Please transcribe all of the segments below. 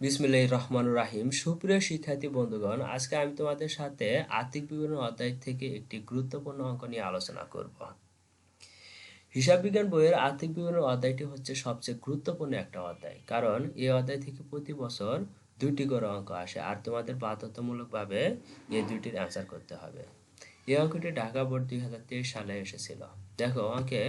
বিসমিল্লাহ রহমান রাহিম। সুপ্রিয় শিক্ষার্থী বন্ধুগণ, আজকে আমি তোমাদের সাথে আর্থিক বিবরণ অধ্যায় থেকে একটি গুরুত্বপূর্ণ অঙ্ক নিয়ে আলোচনা করব। হিসাব বিজ্ঞান বইয়ের আর্থিক বিবরণ অধ্যায়টি হচ্ছে সবচেয়ে গুরুত্বপূর্ণ একটা অধ্যায়। কারণ এই অধ্যায় থেকে প্রতি বছর দুইটি করে অঙ্ক আসে, আর তোমাদের বাধ্যতামূলকভাবে এই দুইটির অ্যান্সার করতে হবে। এই অঙ্কটি ঢাকা বোর্ড দুই হাজার তেইশ সালে এসেছিল। দেখো, অঙ্কে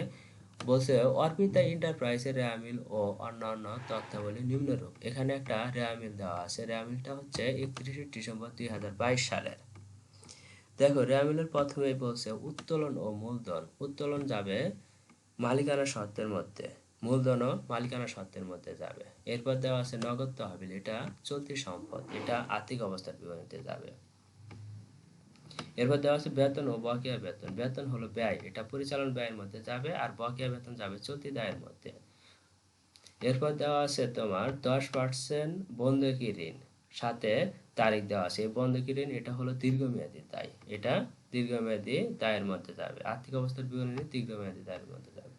বলছে, অর্পিতা এন্টারপ্রাইজের রেয়ামিল ও অন্যান্য তথ্যাবলী নিম্নরূপ। এখানে একটা রেয়ামিল দেওয়া আছে। রেয়ামিলটা হচ্ছে একত্রিশে ডিসেম্বর দুই সালের। দেখো রেয়ামিলের প্রথমেই বলছে, উত্তোলন ও মূলধন। উত্তোলন যাবে মালিকানা শর্তের মধ্যে। মূলধনও মালিকানা শর্তের মধ্যে যাবে। এরপর দেওয়া আছে নগদ তহবিল। এটা চলতি সম্পদ। এটা আর্থিক অবস্থার বিবরণীতে যাবে। এরপর দেওয়া আছে বেতন ও বকেয়া বেতন। বেতন হলো ব্যয়। এটা পরিচালন ব্যয়ের মধ্যে যাবে আর বকেয়া বেতন যাবে চলতি দায়ের মধ্যে। এরপর দেওয়া আছে তোমার দশ পার্সেন্ট বন্ধকি ঋণ। সাথে তারিখ দেওয়া আছে। এই বন্ধকি ঋণ এটা হলো দীর্ঘমেয়াদী দায় এটা দীর্ঘমেয়াদী দায়ের মধ্যে যাবে। আর্থিক অবস্থার বিবরণী দীর্ঘমেয়াদী দায়ের মধ্যে যাবে।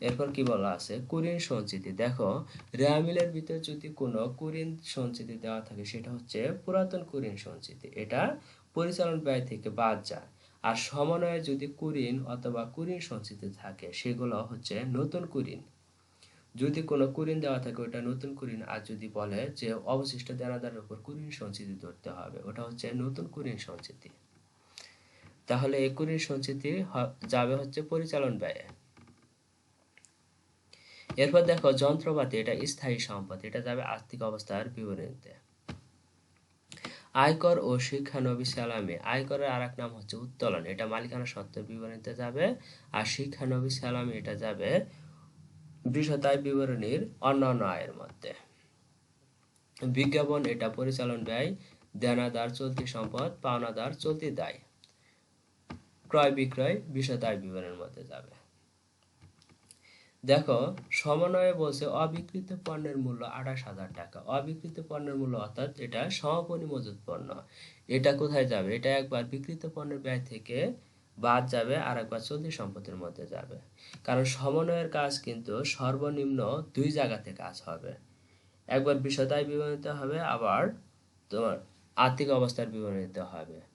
এরপর কি বলা আছে? কুরিন সঞ্চিতি। দেখো, রেয়ামিলের ভিতরে যদি কোনো কুরিন সঞ্চিতি দেওয়া থাকে, সেটা হচ্ছে পুরাতন কুরিন সঞ্চিতি। এটা পরিচালন ব্যয় থেকে বাদ যায়। আর সমন্বয়ে যদি কুরিন অথবা কুরিন সঞ্চিতি থাকে, সেগুলো হচ্ছে নতুন কুরিন। যদি কোনো কুরিন দেওয়া থাকে, ওটা নতুন কুরিন। আর যদি বলে যে অবশিষ্ট দেনাদারের উপর কুরিন সঞ্চিতি ধরতে হবে, ওটা হচ্ছে নতুন কুরিন সঞ্চিতি। তাহলে এই কুরিন সঞ্চিতি যাবে হচ্ছে পরিচালন ব্যয়ে। এরপর দেখো, যন্ত্রপাতি, এটা স্থায়ী সম্পদ এটা যাবে আর্থিক অবস্থার বিবরণীতে। আয়কর ও শিক্ষানবী সালামে, আয়করের আর এক নাম হচ্ছে উত্তোলন। এটা মালিকানা সত্ত্বের বিবরণীতে যাবে। আর শিক্ষানবী সালামে এটা যাবে বৃষতায় বিবরণীর অন্যান্য আয়ের মধ্যে। বিজ্ঞাপন, এটা পরিচালন ব্যয়, দেনাদার চলতি সম্পদ, পাওনাদার চলতি দায়। ক্রয় বিক্রয় বিষতায় বিবরণের মধ্যে যাবে। দেখো, সমন্বয়ে বলছে অবিকৃত পণ্যের মূল্য আঠাশ হাজার টাকা। অবিকৃত পণ্যের মূল্য অর্থাৎ এটা সমাপনী মজুত পণ্য। এটা কোথায় যাবে? এটা একবার বিকৃত পণ্যের ব্যয় থেকে বাদ যাবে আর একবার চলতি সম্পত্তির মধ্যে যাবে। কারণ সমন্বয়ের কাজ কিন্তু সর্বনিম্ন দুই জায়গাতে কাজ হবে। একবার বিষয়তায় বিবরণিত হবে, আবার তোমার আর্থিক অবস্থার বিবরণিত হবে।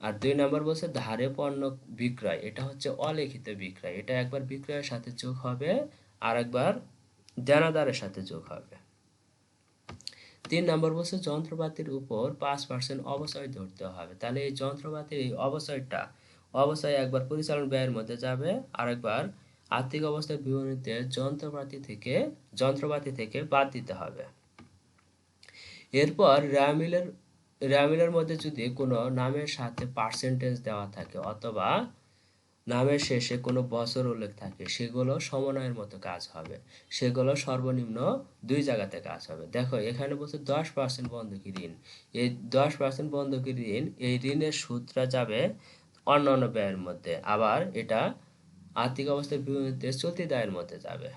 আর দুই নম্বর বলছে ধারে পণ্য বিক্রয়, এটা হচ্ছে অলিখিত বিক্রয়, এটা একবার বিক্রয়ের সাথে যোগ হবে আর একবার দেনাদারের সাথে যোগ হবে। তিন নম্বর বলছে যন্ত্রপাতির উপর পাঁচ পার্সেন্ট অবচয় ধরতে হবে, তাহলে এই যন্ত্রপাতির এই অবচয়টা অবচয় একবার পরিচালন ব্যয়ের মধ্যে যাবে আর একবার আর্থিক অবস্থার বিবরণীতে যন্ত্রপাতি থেকে যন্ত্রপাতি থেকে বাদ দিতে হবে। এরপর র্যামিলের র্যামিলের মধ্যে যদি কোনো নামের সাথে পার্সেন্টেজ দেওয়া থাকে অথবা নামের শেষে কোনো বছর উল্লেখ থাকে, সেগুলো সমন্বয়ের মতো কাজ হবে। সেগুলো সর্বনিম্ন দুই জায়গাতে কাজ হবে। দেখো, এখানে বলছে দশ পার্সেন্ট বন্ধকি ঋণ। এই দশ পার্সেন্ট বন্ধকি ঋণ, এই ঋণের সূত্রা যাবে অন্য অন্য ব্যয়ের মধ্যে। আবার এটা আর্থিক অবস্থার বিপরীতে চলতি দায়ের মধ্যে যাবে।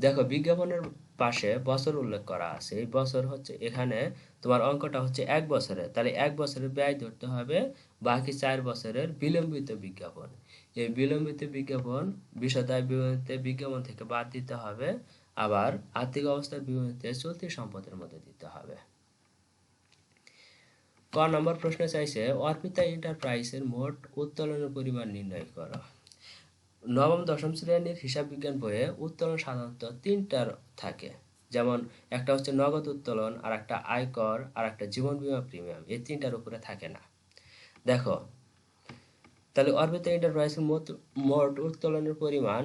দেখো, বিজ্ঞাপনের পাশে বছর উল্লেখ করা আছে। এই বছর হচ্ছে এখানে তোমার অঙ্কটা হচ্ছে এক বছরের। তাহলে এক বছরের ব্যয় ধরতে হবে বাকি চার বছরের বিলম্বিত বিজ্ঞাপন। এই বিলম্বিত বিজ্ঞাপন বিষয়দায় বিবরণীতে বিজ্ঞাপন থেকে বাদ দিতে হবে, আবার আর্থিক অবস্থার বিবরণীতে চলতি সম্পদের মধ্যে দিতে হবে। ক নম্বর প্রশ্ন চাইছে, অর্পিতা এন্টারপ্রাইজের মোট উত্তোলনের পরিমাণ নির্ণয় করো। নবম, দশম শ্রেণির হিসাব বিজ্ঞান বইয়ে উত্তোলন সাধারণত তিনটার থাকে। যেমন একটা হচ্ছে নগদ উত্তোলন আর একটা আয়কর আর একটা জীবন বীমা প্রিমিয়াম, এই তিনটার উপরে থাকে না। দেখো, তাহলে অর্বিতা এন্টারপ্রাইজের মোট মোট উত্তোলনের পরিমাণ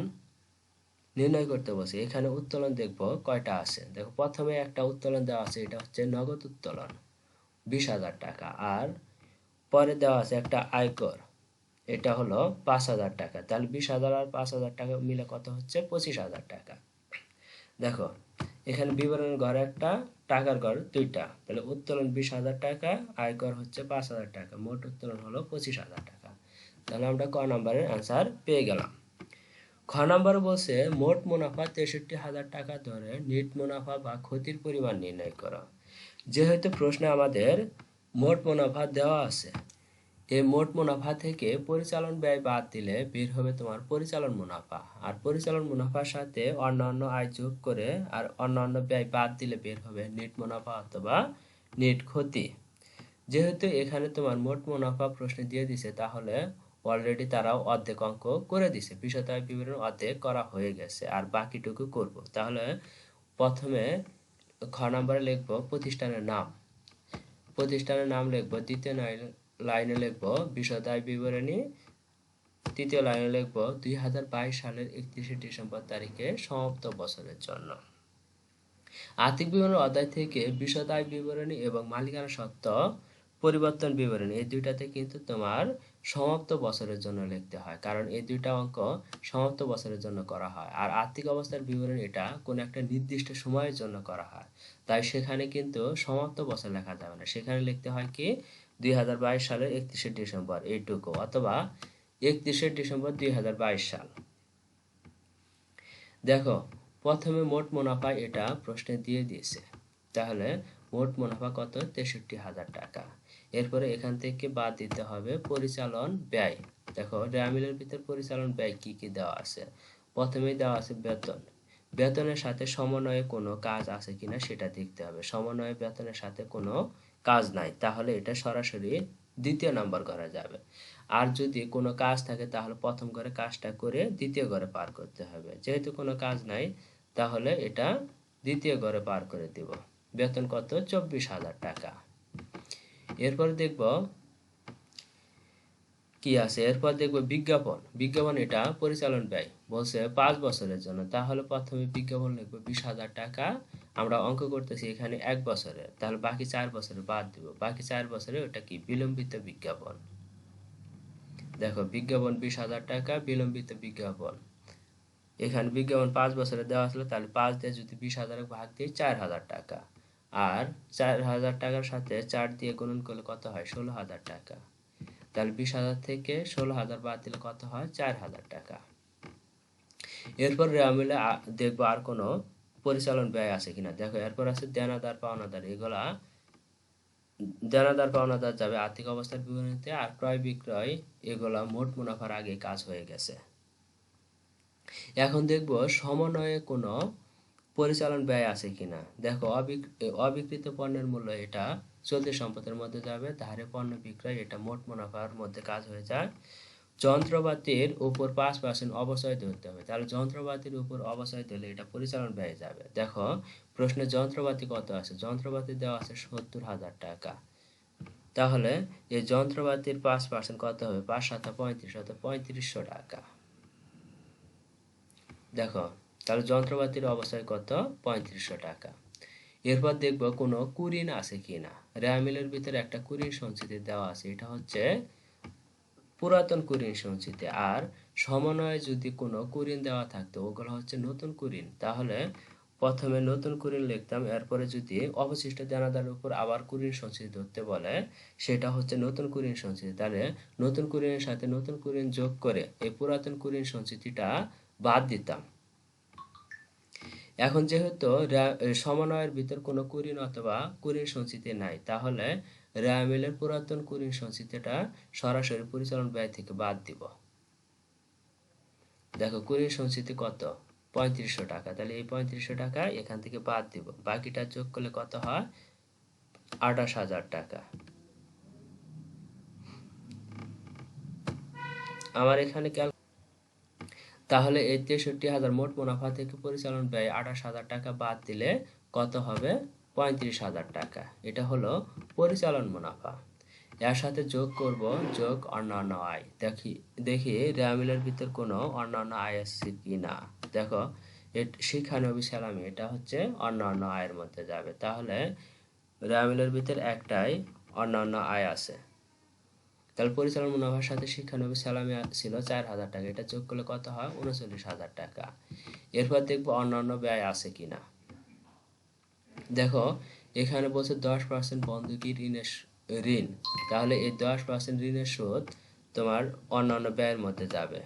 নির্ণয় করতে বসে এখানে উত্তোলন দেখব কয়টা আছে? দেখো, প্রথমে একটা উত্তোলন দেওয়া আছে, এটা হচ্ছে নগদ উত্তোলন, বিশ হাজার টাকা। আর পরে দেওয়া আছে একটা আয়কর, এটা হলো পাঁচ হাজার টাকা। তাহলে বিশ হাজার আর পাঁচ হাজার টাকা মিলে কত হচ্ছে? পঁচিশ হাজার টাকা। দেখো এখানে বিবরণের ঘর একটা, টাকার ঘর দুইটা। তাহলে উত্তোলন বিশ হাজার টাকা আয়কর হচ্ছে পাঁচ হাজার টাকা। মোট উত্তোলন হলো পঁচিশ হাজার টাকা। তাহলে আমরা ক নম্বরের অ্যান্সার পেয়ে গেলাম। খ নম্বর বলছে, মোট মুনাফা তেষট্টি হাজার টাকা ধরে নিট মুনাফা বা ক্ষতির পরিমাণ নির্ণয় করো। যেহেতু প্রশ্নে আমাদের মোট মুনাফা দেওয়া আছে এই মোট মুনাফা থেকে পরিচালন ব্যয় বাদ দিলে বের হবে তোমার পরিচালন মুনাফা। আর পরিচালন মুনাফার সাথে অন্যান্য আয় যোগ করে আর অন্যান্য ব্যয় বাদ দিলে বের হবে নেট মুনাফা অথবা নেট ক্ষতি। যেহেতু এখানে তোমার মোট মুনাফা প্রশ্নে দিয়ে দিছে, তাহলে অলরেডি তারাও অর্ধেক অঙ্ক করে দিছে। বিষয়তায় বিবরণ অর্ধেক করা হয়ে গেছে, আর বাকিটুকু করব। তাহলে প্রথমে খ নম্বরে লিখব প্রতিষ্ঠানের নাম। প্রতিষ্ঠানের নাম লিখব। দ্বিতীয় লাইনে লিখব বিষয়তায় বিবরণী। তৃতীয় লাইনে লিখব, দুই হাজার বাইশ সালের একত্রিশে ডিসেম্বর তারিখে সমাপ্ত বছরের জন্য। আর্থিক বিবরণ অধ্যায় থেকে বিষয়তায় বিবরণী এবং মালিকানা সত্ত্ব পরিবর্তন বিবরণী, এই দুইটাতে কিন্তু তোমার সমাপ্ত বছরের জন্য লিখতে হয়। কারণ এই দুইটা অঙ্ক সমাপ্ত বছরের জন্য করা হয়। আর আর্থিক অবস্থার বিবরণী এটা কোনো একটা নির্দিষ্ট সময়ের জন্য করা হয়। তাই সেখানে কিন্তু সমাপ্ত বছর লেখা যাবে না। সেখানে লিখতে হয় কি? দুই সালের একত্রিশে ডিসেম্বর, এইটুকু, অথবা একত্রিশে ডিসেম্বর দুই সাল। দেখো, প্রথমে মোট মুনাফা এটা প্রশ্নে দিয়ে দিয়েছে। তাহলে মোট মুনাফা কত? তেষট্টি হাজার টাকা। এরপরে এখান থেকে বাদ দিতে হবে পরিচালন ব্যয়। দেখো ভিতর পরিচালন ব্যয় কি কি দেওয়া আছে? প্রথমেই দেওয়া আছে বেতন। বেতনের সাথে সমন্বয়ে কোনো কাজ আছে কিনা সেটা দেখতে হবে। সমন্বয়ে বেতনের সাথে কোনো কাজ নাই, তাহলে এটা সরাসরি দ্বিতীয় নাম্বার করা যাবে। আর যদি কোনো কাজ থাকে, তাহলে প্রথম ঘরে কাজটা করে দ্বিতীয় ঘরে পার করতে হবে। যেহেতু কোনো কাজ নাই, তাহলে এটা দ্বিতীয় ঘরে পার করে দিব। বেতন কত? চব্বিশ হাজার টাকা। এরপর দেখব কি আছে? এরপর দেখব বিজ্ঞাপন। বিজ্ঞাপন এটা পরিচালন ব্যয়। বলছে পাঁচ বছরের জন্য। তাহলে প্রথমে বিজ্ঞাপন লিখব বিশ হাজার টাকা। আমরা অঙ্ক করতেছি এখানে এক বছরে। তাহলে বাকি চার বছরে বাদ দিব। বাকি চার বছরে ওটা কি? বিলম্বিত বিজ্ঞাপন। দেখো, বিজ্ঞাপন বিশ হাজার টাকা, বিলম্বিত বিজ্ঞাপন। এখানে বিজ্ঞাপন পাঁচ বছরে দেওয়া ছিল, তাহলে পাঁচ দিয়ে যদি বিশ হাজার ভাগ দিই, চার হাজার টাকা। আর চার হাজার টাকার সাথে চার দিয়ে গুণন করলে কত হয়? ষোলো হাজার টাকা। তাহলে বিশ হাজার থেকে ষোলো হাজার বাদ দিলে কত হয় চার হাজার টাকা। এরপর রেওয়া দেখব আর কোনো পরিচালন ব্যয় আছে কিনা। দেখো, এরপর আছে দেনাদার, পাওনাদার। এগুলা দেনাদার, পাওনাদার যাবে আর্থিক অবস্থার বিবরণীতে আর ক্রয় বিক্রয় এগুলা মোট মুনাফার আগে কাজ হয়ে গেছে। এখন দেখব সমন্বয়ে কোনো পরিচালন ব্যয় আছে কিনা। দেখো, অবিক অবিকৃত পণ্যের মূল্য এটা চলতি সম্পদের মধ্যে যাবে, ধারে পণ্য বিক্রয় এটা মোট মুনাফার মধ্যে কাজ হয়ে যায়। যন্ত্রপাতির উপর পাঁচ পার্সেন্ট অবচয় ধরতে হবে। তাহলে যন্ত্রপাতির উপর অবচয় দিলে এটা পরিচালন ব্যয় যাবে। দেখো, প্রশ্নে যন্ত্রপাতি কত আছে? যন্ত্রপাতি দেওয়া আছে সত্তর হাজার টাকা। তাহলে এই যন্ত্রপাতির পাঁচ পার্সেন্ট কত হবে? পাঁচ সাত পঁয়ত্রিশ অর্থাৎ পঁয়ত্রিশশো টাকা। দেখো, তাহলে যন্ত্রপাতির অবস্থায় কত? পঁয়ত্রিশশো টাকা। এরপর দেখব কোনো কুরিন আছে কি না রেয়ামিলের ভিতরে একটা কুরিন সঞ্চিতি দেওয়া আছে, এটা হচ্ছে পুরাতন কুরিন সঞ্চিতি। আর সমন্বয়ে যদি কোনো কুরিন দেওয়া থাকতো, ওগুলো হচ্ছে নতুন কুরিন। তাহলে প্রথমে নতুন কুরিন লিখতাম, এরপরে যদি অবশিষ্ট দানাদার উপর আবার কুরিন সঞ্চিতি ধরতে বলে, সেটা হচ্ছে নতুন কুরিন সঞ্চিতি। তাহলে নতুন কুরিনের সাথে নতুন কুরিন যোগ করে এই পুরাতন কুরিন সঞ্চিতিটা বাদ দিতাম। এখন যেহেতু সমন্বয়ের ভিতর কোনো কুরিন অথবা কুরিন সঞ্চিতি নাই, তাহলে রেয়ামিলের পুরাতন কুরিন সঞ্চিতিটা সরাসরি পরিচালন ব্যয় থেকে বাদ দিব। দেখো, কুরিন সঞ্চিতি কত? পঁয়ত্রিশশো টাকা। তাহলে এই পঁয়ত্রিশশো টাকা এখান থেকে বাদ দিব। বাকিটা যোগ করলে কত হয়? আঠাশ হাজার টাকা। আমার এখানে তাহলে এই তেষট্টি হাজার মোট মুনাফা থেকে পরিচালন ব্যয় আঠাশ হাজার টাকা বাদ দিলে কত হবে? পঁয়ত্রিশ হাজার টাকা। এটা হলো পরিচালন মুনাফা। এর সাথে যোগ করব যোগ অন্যান্য আয়। দেখি দেখি রেয়ামিলের ভিতর কোনো অন্যান্য আয় আছে কি না? দেখো শিক্ষানবী সালামি, এটা হচ্ছে অন্যান্য আয়ের মধ্যে যাবে। তাহলে রেয়ামিলের ভিতর একটাই অন্যান্য আয় আছে। তাহলে পরিচালন মুনাফার সাথে শিক্ষানবী সালামি ছিল চার হাজার টাকা। এটা যোগ করলে কত হয়? উনচল্লিশ হাজার টাকা। এরপর দেখব অন্যান্য ব্যয় আছে কিনা। দেখো, এখানে বলছে দশ পার্সেন্ট বন্ধকি ঋণের ঋণ। তাহলে এই দশ পার্সেন্ট ঋণের সুদ তোমার অন্যান্য ব্যয়ের মধ্যে যাবে।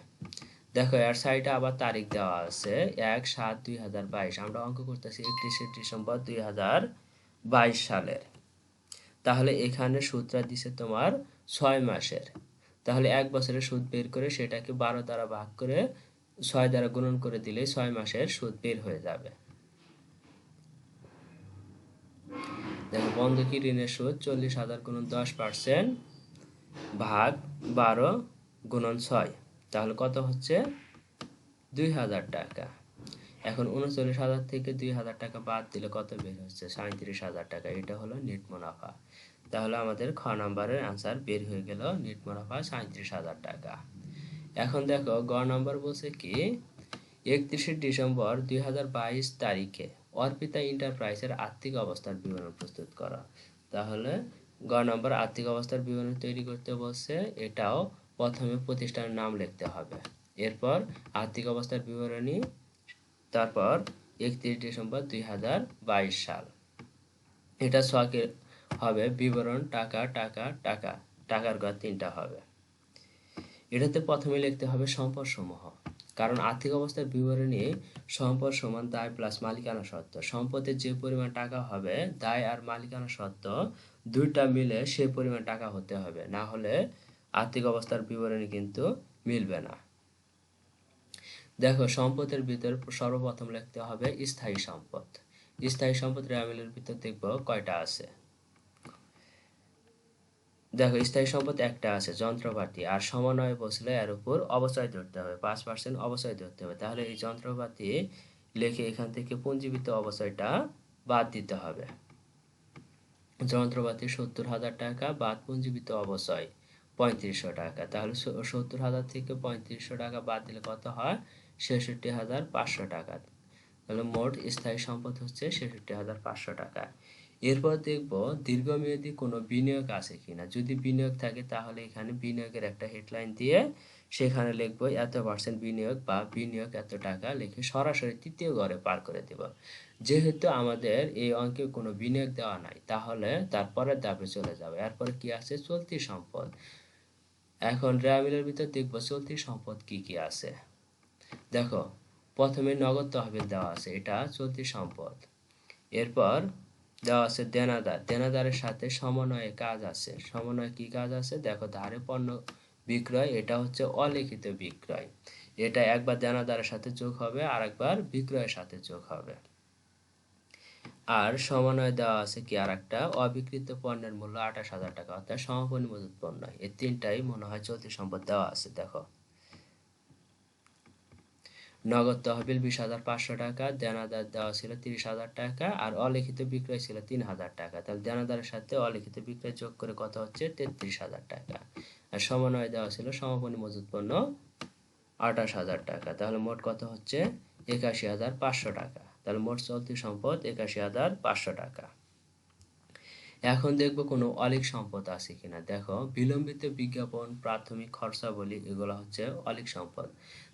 দেখো, এর সাইডে আবার তারিখ দেওয়া আছে। এক সাত দুই হাজার বাইশ। আমরা অঙ্ক করতেছি একত্রিশে ডিসেম্বর দুই হাজার বাইশ সালের। তাহলে এখানে সূত্রা দিছে তোমার ছয় মাসের। তাহলে এক বছরের সুদ বের করে সেটাকে বারো দ্বারা ভাগ করে ছয় দ্বারা গুণন করে দিলে ছয় মাসের সুদ বের হয়ে যাবে। দেখো, বন্ধকি ঋণের সুদ চল্লিশ হাজার গুণন দশ পার্সেন্ট ভাগ বারো গুণন ছয়। তাহলে কত হচ্ছে? দুই হাজার টাকা। এখন উনচল্লিশ হাজার থেকে দুই হাজার টাকা বাদ দিলে কত বের হচ্ছে? সাঁত্রিশ হাজার টাকা। এটা হলো নেট মুনাফা। তাহলে আমাদের খ নাম্বারের আনসার বের হয়ে গেল নেট মুনাফা সাঁত্রিশ হাজার টাকা। এখন দেখো, গ নম্বর বলছে কি, একত্রিশে ডিসেম্বর দুই হাজার বাইশ তারিখে অর্পিতা এন্টারপ্রাইজের আর্থিক অবস্থার বিবরণ প্রস্তুত করা। তাহলে গ নম্বর আর্থিক অবস্থার বিবরণ তৈরি করতে বলছে, এটাও প্রথমে প্রতিষ্ঠানের নাম লিখতে হবে। এরপর আর্থিক অবস্থার বিবরণী, তারপর একত্রিশ ডিসেম্বর দুই হাজার বাইশ সাল। এটা ছকে হবে বিবরণ টাকা টাকা টাকা, টাকার ঘর তিনটা হবে। এটাতে প্রথমে লিখতে হবে সম্পদ সমূহ। কারণ আর্থিক অবস্থার বিবরণী সম্পদ সমান দায় প্লাস মালিকানা সত্ত্ব। সম্পদের যে পরিমাণ টাকা হবে, দায় আর মালিকানা সত্ত্ব দুইটা মিলে সে পরিমাণ টাকা হতে হবে। না হলে আর্থিক অবস্থার বিবরণী কিন্তু মিলবে না। দেখো, সম্পদের ভিতর সর্বপ্রথম লিখতে হবে স্থায়ী সম্পদ। স্থায়ী সম্পদ রেয়ামিলের ভিতর দেখব কয়টা আছে। দেখো, স্থায়ী সম্পদ একটা আছে, যন্ত্রপাতি, আর সমন্বয় বসলে এর উপর অবচয় ধরতে হবে, পাঁচ পার্সেন্ট অবচয় ধরতে হবে। তাহলে এই যন্ত্রপাতি লিখে এখান থেকে পুঞ্জীবিত অবচয়টা বাদ দিতে হবে। যন্ত্রপাতি সত্তর হাজার টাকা, বাদ পুঞ্জীবিত অবচয় পঁয়ত্রিশশো টাকা। তাহলে সত্তর হাজার থেকে পঁয়ত্রিশশো টাকা বাদ দিলে কত হয়? ছেষট্টি হাজার পাঁচশো টাকা। তাহলে মোট স্থায়ী সম্পদ হচ্ছে ছেষট্টি হাজার পাঁচশো টাকা। এরপর দেখব দীর্ঘমেয়াদী কোনো বিনিয়োগ আছে কিনা। যদি বিনিয়োগ থাকে, তাহলে এখানে বিনিয়োগের একটা হেডলাইন দিয়ে সেখানে লিখব, এত পার্সেন্ট বিনিয়োগ বা বিনিয়োগ এত টাকা লিখে সরাসরি তৃতীয় ঘরে পার করে দেব। যেহেতু আমাদের এই অঙ্কে কোনো বিনিয়োগ দেওয়া নাই, তাহলে তারপরে দাবে চলে যাবে। এরপর কি আছে? চলতি সম্পদ। এখন রেয়ামিলের ভিতর দেখব চলতি সম্পদ কি কি আছে। দেখো, প্রথমে নগদ তহবিল দেওয়া আছে, এটা চলতি সম্পদ। এরপর দেওয়া আছে দেনাদার। দেনাদারের সাথে সমন্বয়ে কাজ আছে। সমন্বয়ে কি কাজ আছে? দেখো, ধারে পণ্য বিক্রয়, এটা হচ্ছে অলিখিত বিক্রয়। এটা একবার দেনাদারের সাথে যোগ হবে আর একবার বিক্রয়ের সাথে যোগ হবে। আর সমন্বয় দেওয়া আছে কি আর একটা অবিকৃত পণ্যের মূল্য আঠাশ হাজার টাকা, অর্থাৎ সমাপনী পণ্য। এই তিনটাই মনে হয় চলতি সম্পদ দেওয়া আছে, দেখো। নগদ তহবিল বিশ হাজার পাঁচশো টাকা, দেনাদার দেওয়া ছিল তিরিশ হাজার টাকা আর অলিখিত বিক্রয় ছিল তিন হাজার টাকা। তাহলে দেনাদারের সাথে অলিখিত বিক্রয় যোগ করে কত হচ্ছে? তেত্রিশ হাজার টাকা। আর সমন্বয় দেওয়া ছিল সমাপনী মজুত পণ্য আঠাশ হাজার টাকা। তাহলে মোট কত হচ্ছে? একাশি হাজার পাঁচশো টাকা। তাহলে মোট চলতি সম্পদ একাশি হাজার পাঁচশো টাকা। এখন দেখব কোনো অলিক সম্পদ আছে কিনা। দেখো, বিলম্বিত বিজ্ঞাপন, প্রাথমিক খরচাবলী, এগুলো হচ্ছে অলিক সম্পদ।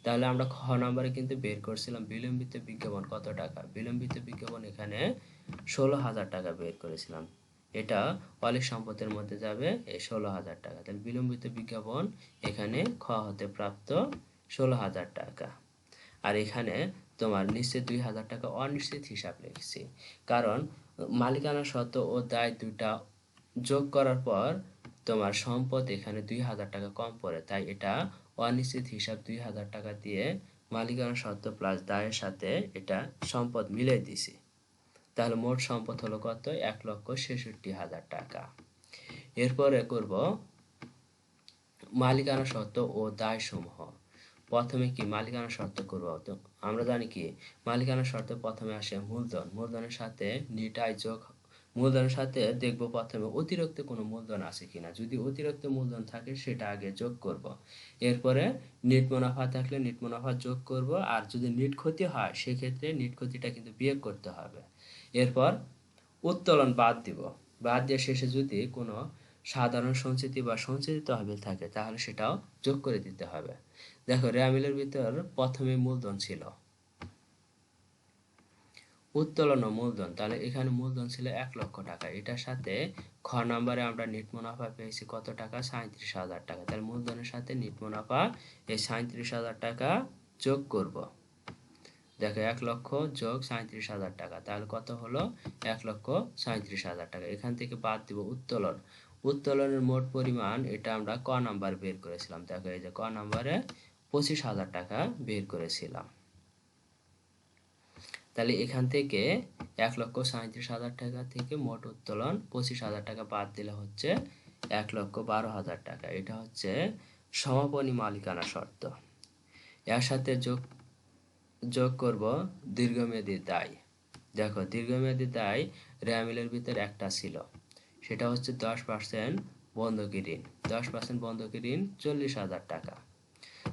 তাহলে আমরা খ নম্বরে কিন্তু বের করছিলাম বিলম্বিত বিজ্ঞাপন কত টাকা? বিলম্বিত বিজ্ঞাপন এখানে ষোলো হাজার টাকা বের করেছিলাম। এটা অলিক সম্পদের মধ্যে যাবে এই ষোলো হাজার টাকা। তাহলে বিলম্বিত বিজ্ঞাপন এখানে খ হতে প্রাপ্ত ষোলো হাজার টাকা। আর এখানে তোমার নিশ্চিত দুই হাজার টাকা অনিশ্চিত হিসাব লিখছি। কারণ মালিকানা সত্ত্ব ও দায় দুটা যোগ করার পর তোমার সম্পদ এখানে দুই হাজার টাকা কম পড়ে। তাই এটা অনিশ্চিত হিসাব দুই হাজার টাকা দিয়ে মালিকানা সত্ত্ব প্লাস দায়ের সাথে এটা সম্পদ মিলে দিছি। তাহলে মোট সম্পদ হলো কত? এক লক্ষ ছেষট্টি হাজার টাকা। এরপরে করব মালিকানা সত্ত্ব ও দায় সমূহ প্রথমে কি মালিকানা শর্ত করব? তো আমরা জানি কি মালিকানা শর্তে প্রথমে আসে মূলধন। মূলধনের সাথে নিটাই যোগ মূলধনের সাথে দেখব প্রথমে অতিরিক্ত কোনো মূলধন আছে কিনা। যদি অতিরিক্ত মূলধন থাকে, সেটা আগে যোগ করব। এরপরে নিট মুনাফা থাকলে নিট মুনাফা যোগ করব। আর যদি নিট ক্ষতি হয়, সেক্ষেত্রে নিট ক্ষতিটা কিন্তু বিয়োগ করতে হবে। এরপর উত্তোলন বাদ দিব। বাদ দিয়ে শেষে যদি কোনো সাধারণ সঞ্চিতি বা সঞ্চিত তহবিল থাকে, তাহলে সেটাও যোগ করে দিতে হবে। দেখো, রেয়ামিলের ভিতর প্রথমে মূলধন ছিল। উত্তোলন মূলধন, তাহলে এখানে মূলধন ছিল এক লক্ষ টাকা। এটার সাথে খ নাম্বারে আমরা নিট মুনাফা পেয়েছি কত টাকা? সাঁত্রিশ হাজার টাকা। তাহলে মূলধনের সাথে নিট মুনাফা এই সাঁত্রিশ হাজার টাকা যোগ করব। দেখো, এক লক্ষ যোগ সাঁত্রিশ হাজার টাকা। তাহলে কত হলো? এক লক্ষ সাঁত্রিশ হাজার টাকা। এখান থেকে বাদ দিব উত্তোলন। উত্তোলনের মোট পরিমাণ, এটা আমরা ক নাম্বার বের করেছিলাম। দেখো, এই যে ক নাম্বারে পঁচিশ হাজার টাকা বের করেছিলাম। তাহলে এখান থেকে এক লক্ষ সাঁত্রিশ হাজার টাকা থেকে মোট উত্তোলন পঁচিশ হাজার টাকা বাদ দিলে হচ্ছে এক লক্ষ বারো হাজার টাকা। এটা হচ্ছে সমাপনী মালিকানা শর্ত। এর সাথে যোগ যোগ করব দীর্ঘমেয়াদী দায়। দেখো, দীর্ঘমেয়াদী দায় র্যামিলের ভিতরে একটা ছিল। সেটা হচ্ছে দশ পার্সেন্ট বন্ধকি ঋণ। দশ পার্সেন্ট বন্ধকি ঋণ চল্লিশ হাজার টাকা।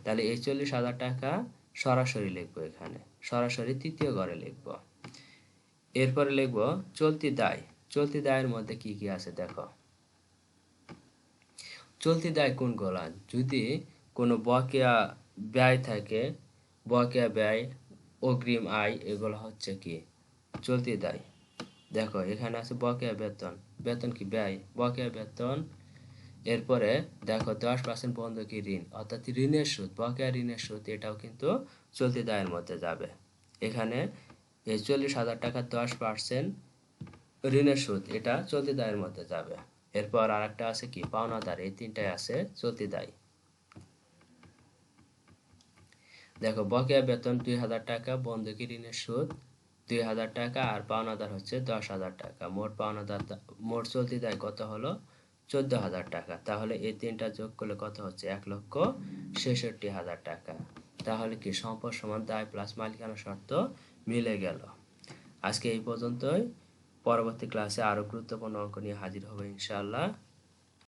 তাহলে এই চল্লিশ হাজার টাকা সরাসরি লিখব এখানে। সরাসরি তৃতীয় ঘরে লিখব। এরপরে লিখব, চলতি দায়। চলতি দায়ের মধ্যে কি কি আছে দেখো। চলতি দায় কোনগুলা যদি কোনো বকেয়া ব্যয় থাকে, বকেয়া ব্যয়, অগ্রিম আয়, এগুলো হচ্ছে কি? চলতি দায়। দেখো, এখানে আছে বকেয়া বেতন। বেতন কি? ব্যয়। বকেয়া বেতন এরপরে দেখো দশ পার্সেন্ট বন্ধকি ঋণ? অর্থাৎ ঋণের সুদ, বকেয়া ঋণের সুদ, এটাও কিন্তু চলতি দায়ের মধ্যে যাবে। এখানে এই চল্লিশ হাজার টাকা দশ পার্সেন্ট ঋণের সুদ, এটা চলতি দায়ের মধ্যে যাবে। এরপর আরেকটা আছে কি? পাওনাদার, এই তিনটাই আছে চলতি দায়। দেখো, বকেয়া বেতন দুই হাজার টাকা বন্ধকি ঋণের সুদ? দুই হাজার টাকা, আর পাওনাদার হচ্ছে দশ হাজার টাকা। মোট পাওনাদার, মোট চলতি দায় কত হলো? চোদ্দ হাজার টাকা। তাহলে এই তিনটা যোগ করলে কত হচ্ছে? এক লক্ষ ছেষট্টি হাজার টাকা। তাহলে কি সম্পদ সমান দায় প্লাস মালিকানা শর্ত মিলে গেল। আজকে এই পর্যন্তই। পরবর্তী ক্লাসে আরও গুরুত্বপূর্ণ অঙ্ক নিয়ে হাজির হবে ইনশাআল্লাহ।